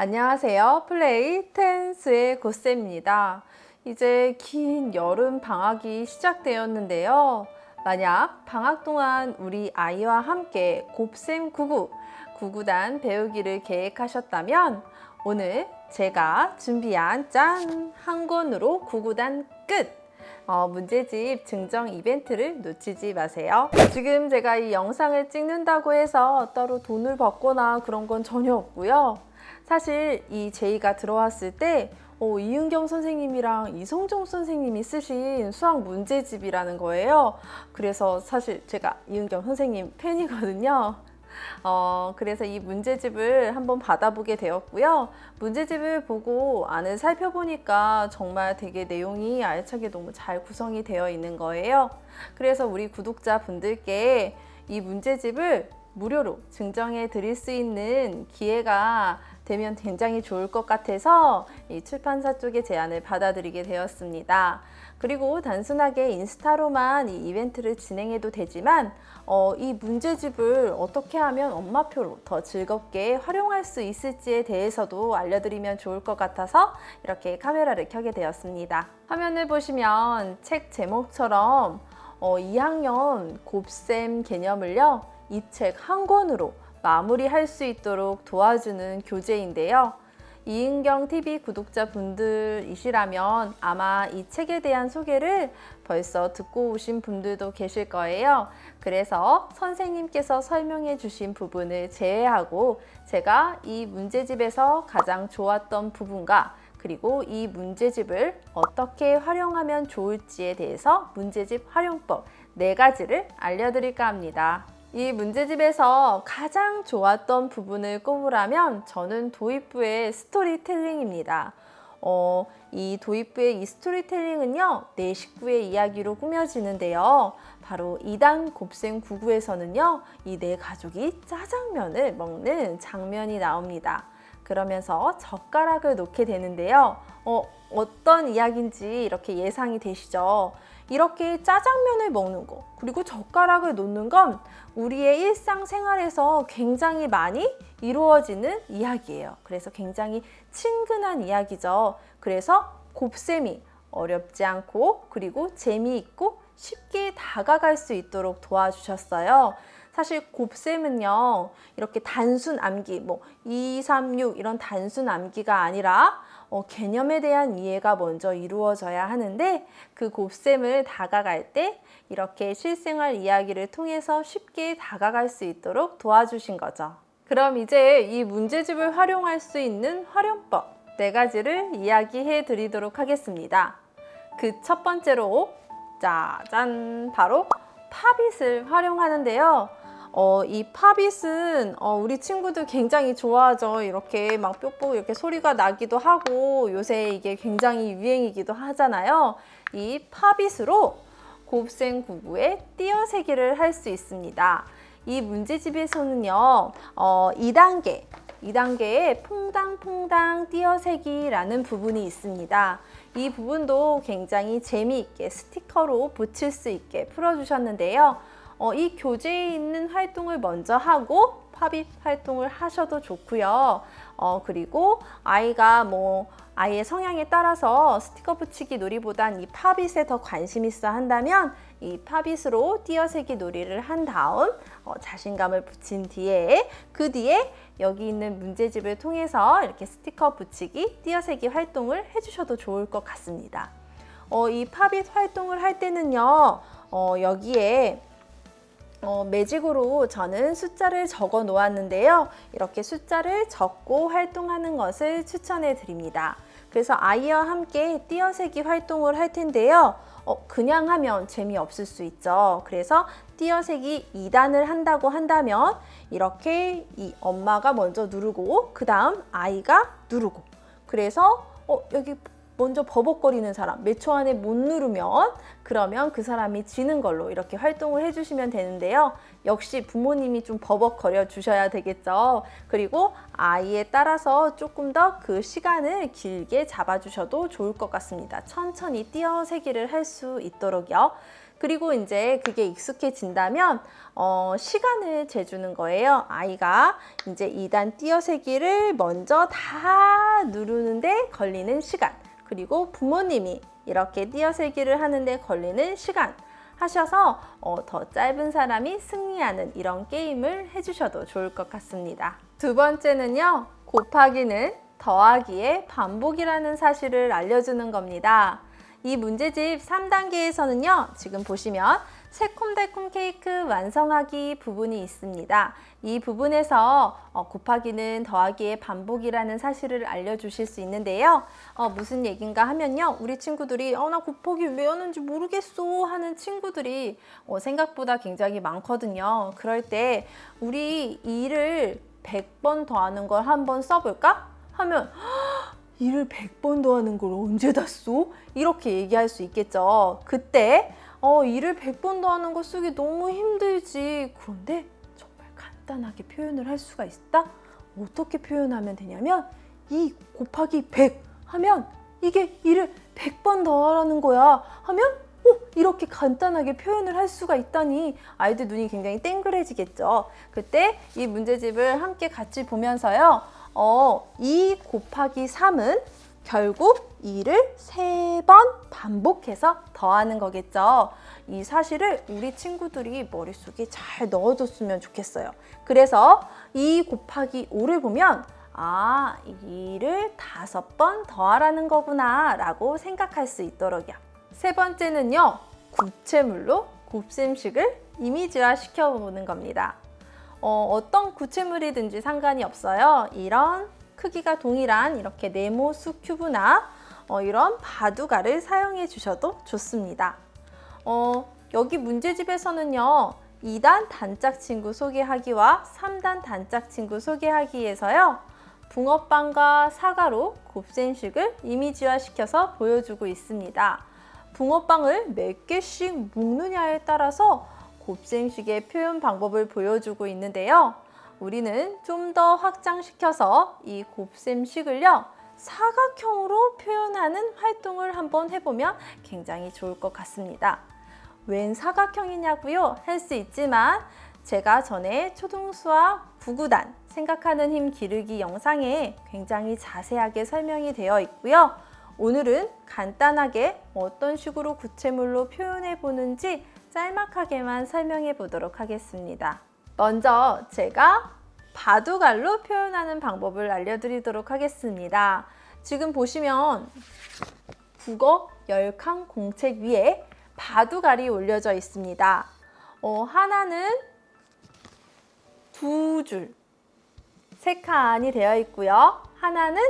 안녕하세요. 플레이 텐스의 고쌤입니다. 이제 긴 여름 방학이 시작되었는데요. 만약 방학 동안 우리 아이와 함께 곱셈 구구, 구구단 배우기를 계획하셨다면 오늘 제가 준비한 짠! 한 권으로 구구단 끝! 어, 문제집 증정 이벤트를 놓치지 마세요. 지금 제가 이 영상을 찍는다고 해서 따로 돈을 받거나 그런 건 전혀 없고요. 사실 이 제이가 들어왔을 때 어, 이은경 선생님이랑 이성정 선생님이 쓰신 수학 문제집이라는 거예요. 그래서 사실 제가 이은경 선생님 팬이거든요. 어, 그래서 이 문제집을 한번 받아보게 되었고요. 문제집을 보고 안을 살펴보니까 정말 되게 내용이 알차게 너무 잘 구성이 되어 있는 거예요. 그래서 우리 구독자 분들께 이 문제집을 무료로 증정해 드릴 수 있는 기회가 되면 굉장히 좋을 것 같아서 이 출판사 쪽의 제안을 받아들이게 되었습니다. 그리고 단순하게 인스타로만 이 이벤트를 진행해도 되지만 어, 이 문제집을 어떻게 하면 엄마표로 더 즐겁게 활용할 수 있을지에 대해서도 알려드리면 좋을 것 같아서 이렇게 카메라를 켜게 되었습니다. 화면을 보시면 책 제목처럼 어, 2학년 곱셈 개념을요, 이 책 한 권으로 마무리할 수 있도록 도와주는 교재인데요. 이은경 TV 구독자분들이시라면 아마 이 책에 대한 소개를 벌써 듣고 오신 분들도 계실 거예요. 그래서 선생님께서 설명해 주신 부분을 제외하고 제가 이 문제집에서 가장 좋았던 부분과 그리고 이 문제집을 어떻게 활용하면 좋을지에 대해서 문제집 활용법 네 가지를 알려드릴까 합니다. 이 문제집에서 가장 좋았던 부분을 꼽으라면 저는 도입부의 스토리텔링입니다. 어, 이 도입부의 이 스토리텔링은요, 내 식구의 이야기로 꾸며지는데요. 바로 2단 곱셈 99에서는요, 이네 가족이 짜장면을 먹는 장면이 나옵니다. 그러면서 젓가락을 놓게 되는데요. 어, 어떤 이야기인지 이렇게 예상이 되시죠? 이렇게 짜장면을 먹는 거, 그리고 젓가락을 놓는 건 우리의 일상생활에서 굉장히 많이 이루어지는 이야기예요. 그래서 굉장히 친근한 이야기죠. 그래서 곱셈이 어렵지 않고 그리고 재미있고 쉽게 다가갈 수 있도록 도와주셨어요. 사실 곱셈은요, 이렇게 단순 암기, 뭐, 2, 3, 6 이런 단순 암기가 아니라 어, 개념에 대한 이해가 먼저 이루어져야 하는데 그 곱셈을 다가갈 때 이렇게 실생활 이야기를 통해서 쉽게 다가갈 수 있도록 도와주신 거죠. 그럼 이제 이 문제집을 활용할 수 있는 활용법 네 가지를 이야기해 드리도록 하겠습니다. 그 첫 번째로 짜잔 바로 팝잇을 활용하는데요. 어, 이 팝잇은 어, 우리 친구들 굉장히 좋아하죠. 이렇게 막 뾱뾱 이렇게 소리가 나기도 하고 요새 이게 굉장히 유행이기도 하잖아요. 이 팝잇으로 곱셈 구구에 띄어세기를 할 수 있습니다. 이 문제집에서는요, 어, 2단계, 2단계에 퐁당퐁당 띄어세기라는 부분이 있습니다. 이 부분도 굉장히 재미있게 스티커로 붙일 수 있게 풀어주셨는데요. 어, 이 교재에 있는 활동을 먼저 하고 팝잇 활동을 하셔도 좋고요. 어, 그리고 아이가 뭐 아이의 성향에 따라서 스티커 붙이기 놀이보단 이 팝잇에 더 관심 있어 한다면 이 팝잇으로 띄어세기 놀이를 한 다음 어, 자신감을 붙인 뒤에 그 뒤에 여기 있는 문제집을 통해서 이렇게 스티커 붙이기, 띄어세기 활동을 해주셔도 좋을 것 같습니다. 어, 이 팝잇 활동을 할 때는요, 어, 여기에 어, 매직으로 저는 숫자를 적어 놓았는데요. 이렇게 숫자를 적고 활동하는 것을 추천해 드립니다. 그래서 아이와 함께 띄어세기 활동을 할 텐데요. 어, 그냥 하면 재미없을 수 있죠. 그래서 띄어세기 2단을 한다고 한다면 이렇게 이 엄마가 먼저 누르고 그 다음 아이가 누르고 그래서 어, 여기 먼저 버벅거리는 사람 몇 초 안에 못 누르면 그러면 그 사람이 지는 걸로 이렇게 활동을 해주시면 되는데요. 역시 부모님이 좀 버벅거려 주셔야 되겠죠. 그리고 아이에 따라서 조금 더 그 시간을 길게 잡아주셔도 좋을 것 같습니다. 천천히 띄어세기를 할 수 있도록요. 그리고 이제 그게 익숙해진다면 어, 시간을 재주는 거예요. 아이가 이제 2단 띄어세기를 먼저 다 누르는데 걸리는 시간. 그리고 부모님이 이렇게 띄어세기를 하는데 걸리는 시간. 하셔서 어, 더 짧은 사람이 승리하는 이런 게임을 해주셔도 좋을 것 같습니다. 두 번째는요, 곱하기는 더하기의 반복이라는 사실을 알려주는 겁니다. 이 문제집 3단계에서는요, 지금 보시면 새콤달콤 케이크 완성하기 부분이 있습니다. 이 부분에서 어, 곱하기는 더하기의 반복이라는 사실을 알려주실 수 있는데요. 어, 무슨 얘긴가 하면요. 우리 친구들이 어, 나 곱하기 왜 하는지 모르겠어 하는 친구들이 어, 생각보다 굉장히 많거든요. 그럴 때 우리 일을 100번 더하는 걸 한번 써볼까? 하면 일을 100번 더하는 걸 언제 다 써? 이렇게 얘기할 수 있겠죠. 그때 어, 일을 100번 더하는 거 쓰기 너무 힘들지. 그런데 정말 간단하게 표현을 할 수가 있다? 어떻게 표현하면 되냐면 이 곱하기 100 하면 이게 일을 100번 더 하라는 거야 하면 어, 이렇게 간단하게 표현을 할 수가 있다니 아이들 눈이 굉장히 땡그레지겠죠. 그때 이 문제집을 함께 같이 보면서요. 어, 2 곱하기 3은 결국 2를 3번 반복해서 더하는 거겠죠. 이 사실을 우리 친구들이 머릿속에 잘 넣어줬으면 좋겠어요. 그래서 2 곱하기 5를 보면 아, 2를 다섯 번 더하라는 거구나 라고 생각할 수 있도록요. 세 번째는요, 구체물로 곱셈식을 이미지화 시켜보는 겁니다. 어, 어떤 구체물이든지 상관이 없어요. 이런 크기가 동일한 이렇게 네모수 큐브나 어, 이런 바두가를 사용해 주셔도 좋습니다. 어, 여기 문제집에서는요. 2단 단짝 친구 소개하기와 3단 단짝 친구 소개하기에서요. 붕어빵과 사과로 곱셈식을 이미지화 시켜서 보여주고 있습니다. 붕어빵을 몇 개씩 묶느냐에 따라서 곱셈식의 표현 방법을 보여주고 있는데요. 우리는 좀 더 확장시켜서 이 곱셈식을요. 사각형으로 표현하는 활동을 한번 해보면 굉장히 좋을 것 같습니다. 웬 사각형이냐고요? 할 수 있지만 제가 전에 초등수학 9구단 생각하는 힘 기르기 영상에 굉장히 자세하게 설명이 되어 있고요. 오늘은 간단하게 어떤 식으로 구체물로 표현해 보는지 짤막하게만 설명해 보도록 하겠습니다. 먼저 제가 바두갈로 표현하는 방법을 알려드리도록 하겠습니다. 지금 보시면 국어 열칸 공책 위에 바두갈이 올려져 있습니다. 어, 하나는 두 줄, 세 칸이 되어 있고요. 하나는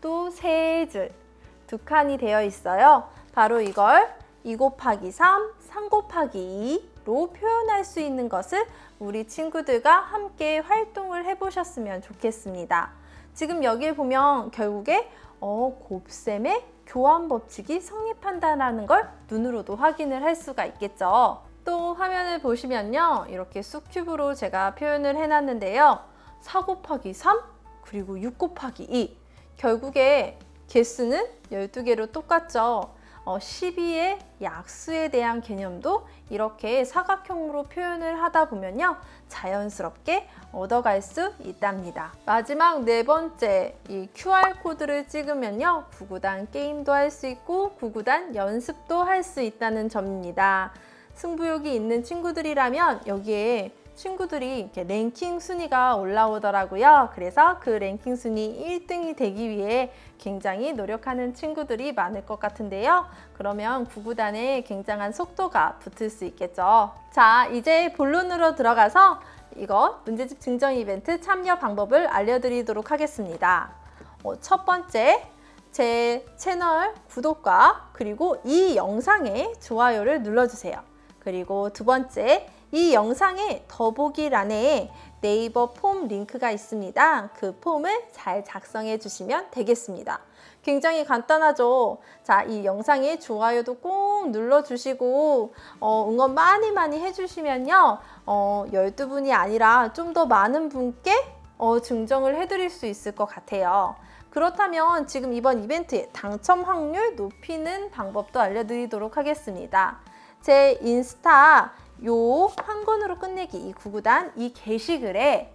또 세 줄, 두 칸이 되어 있어요. 바로 이걸 2 곱하기 3, 3 곱하기 2로 표현할 수 있는 것을 우리 친구들과 함께 활동을 해보셨으면 좋겠습니다. 지금 여기에 보면 결국에 어, 곱셈의 교환 법칙이 성립한다는 걸 눈으로도 확인을 할 수가 있겠죠. 또 화면을 보시면요. 이렇게 쑥큐브로 제가 표현을 해놨는데요. 4 곱하기 3 그리고 6 곱하기 2 결국에 개수는 12개로 똑같죠. 어, 12의 약수에 대한 개념도 이렇게 사각형으로 표현을 하다 보면요. 자연스럽게 얻어갈 수 있답니다. 마지막 네 번째, 이 QR코드를 찍으면요. 구구단 게임도 할 수 있고 구구단 연습도 할 수 있다는 점입니다. 승부욕이 있는 친구들이라면 여기에 친구들이 이렇게 랭킹 순위가 올라오더라고요. 그래서 그 랭킹 순위 1등이 되기 위해 굉장히 노력하는 친구들이 많을 것 같은데요. 그러면 구구단에 굉장한 속도가 붙을 수 있겠죠. 자, 이제 본론으로 들어가서 이거 문제집 증정 이벤트 참여 방법을 알려드리도록 하겠습니다. 어, 첫 번째, 제 채널 구독과 그리고 이 영상에 좋아요를 눌러주세요. 그리고 두 번째, 이 영상의 더보기란에 네이버 폼 링크가 있습니다. 그 폼을 잘 작성해 주시면 되겠습니다. 굉장히 간단하죠. 자, 이 영상에 좋아요도 꼭 눌러주시고, 어, 응원 많이 많이 해주시면요. 어, 12분이 아니라 좀 더 많은 분께 어, 증정을 해드릴 수 있을 것 같아요. 그렇다면 지금 이번 이벤트에 당첨 확률 높이는 방법도 알려드리도록 하겠습니다. 제 인스타 요 한 권으로 끝내기 이 구구단 이 게시글에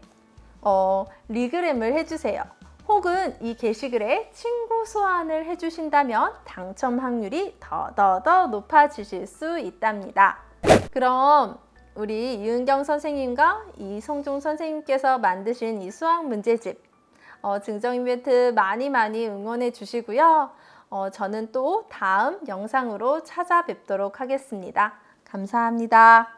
어, 리그램을 해주세요. 혹은 이 게시글에 친구 소환을 해주신다면 당첨 확률이 더더더 높아지실 수 있답니다. 그럼 우리 이은경 선생님과 이성종 선생님께서 만드신 이 수학 문제집 어, 증정 이벤트 많이 많이 응원해 주시고요. 어, 저는 또 다음 영상으로 찾아뵙도록 하겠습니다. 감사합니다.